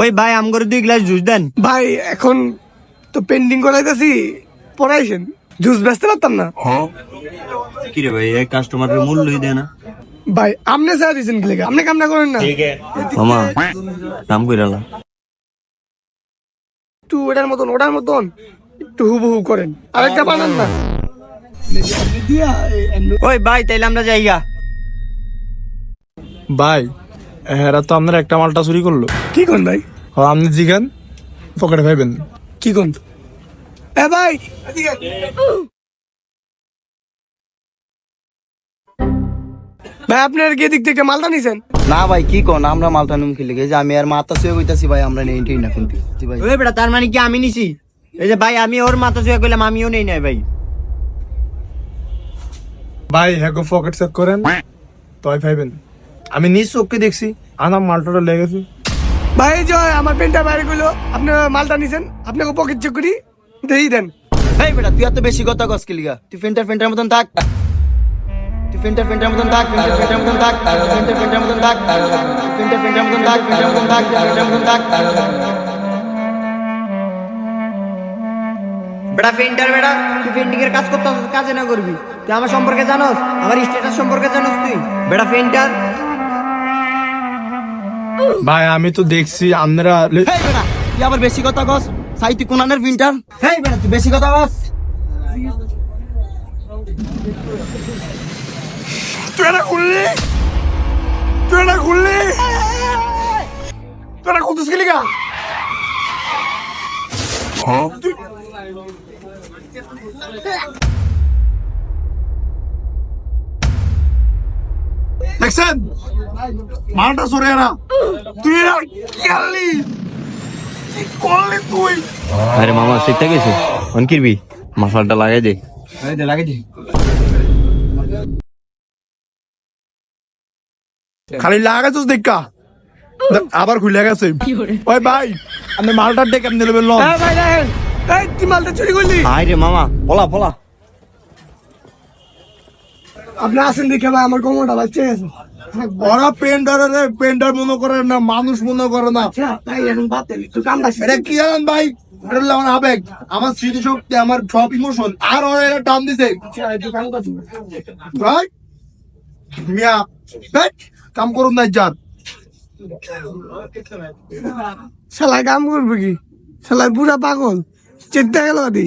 ওই ভাই আম করে দুই গ্লাস জুস দেন। ভাই এখন তো পেন্ডিং করাইতেছি পড়াইছেন। জুস বেচতে পারতাম না। কি রে ভাই এই কাস্টমারের মূল্যই দেয় না। ভাই আপনি স্যার দিয়েছেন কি লেগে? আপনি কামনা করেন না। মামা দাম কইরালা একটু ওটার মতন ওটার মতন একটু হুবহু করেন। আরেকটা বানান না। ওই ভাই তাইলে আমরা যাইগা। ভাই হেরা তো আপনার একটা মালটা চুরি করল। কি কোন ভাই? হ আপনি জিগান পকেটে পাইবেন। কি কোন? এ ভাই। ভাই আপনার কি দিক থেকে মালটা নিছেন? না ভাই কি কোন? আমরা মালটা নুম খেলে গেছি আমি আর মাথা শুয়ে কইতাছি ভাই আমরা নেই না কিন্তু ভাই। ওই বেটা তার মানে কি আমি নিছি? এই যে ভাই আমি ওর মাথা ছুঁয়ে কইলাম আমিও নেই নাই ভাই। ভাই হ্যাঁ পকেট চেক করেন তই পাইবেন। আমি নিজ চোখকে দেখছি আনা মালটাটা লেগেছে ভাই জয় আমার পেনটা বাইরে গেলো আপনি মালটা নিছেন আপনাকে পকেট চেক করি দেই দেন। এই বেটা তুই এত বেশি কথা কস কিলিগা তুই ফেন্টার ফেন্টার মতন থাক। তুই ফেন্টার ফেন্টার মতন থাক ফেন্টার মতন থাক ফেন্টার ফেন্টার মতন থাক ফেন্টার ফেন্টার মতন থাক ফেন্টার মতন থাক ফেন্টার মতন থাক। বেটা পেন্টার বেটা তুই পেন্টিং এর কাজ করতে কাজে না করবি। তুই আমার সম্পর্কে জানোস আমার স্ট্যাটাস সম্পর্কে জানোস তুই। বেটা পেন্টার ভাই আমি তো দেখছি আপনারা তুই আবার বেশি কথা কস? সাই তুই কোনানের এই বেটা তুই বেশি কথা কস? তুই এটা খুললি? তুই এটা খুললি? তুই এটা খুলতেছ কি লিগা? দেখছেন মালটা সরে না তুই কি কি করলি তুই? আরে মামা শিখতে গেছে। অন কিরবি? মশলাটা লাগাই দে। লাগাই দে খালি লাগাইছিস দেখা। আবার খুলে গেছে। ওই ভাই আপনি মালটার ডেকে নেবেন হ্যাঁ ভাই দেখেন। এই তুই মালটা চুরি করলি? আয় রে মামা পলা পলা। আপনি আসেন দেখে ভাই আমার কোমরটা বাচ্চা গেছে। ওরা পেন্টার রে পেন্টার মনে করে না মানুষ মনে করে না। আচ্ছা ভাই এখন এটা কি জানেন ভাই? আমার আবেগ আমার স্মৃতিশক্তি আমার সব ইমোশন আর ওরা এটা টান দিছে। কাম করছিস ভাই মিয়া ভাই, কাম করুন না যান শালা কাম করবি কি? শালা বুড়া পাগল চেতে গেল দি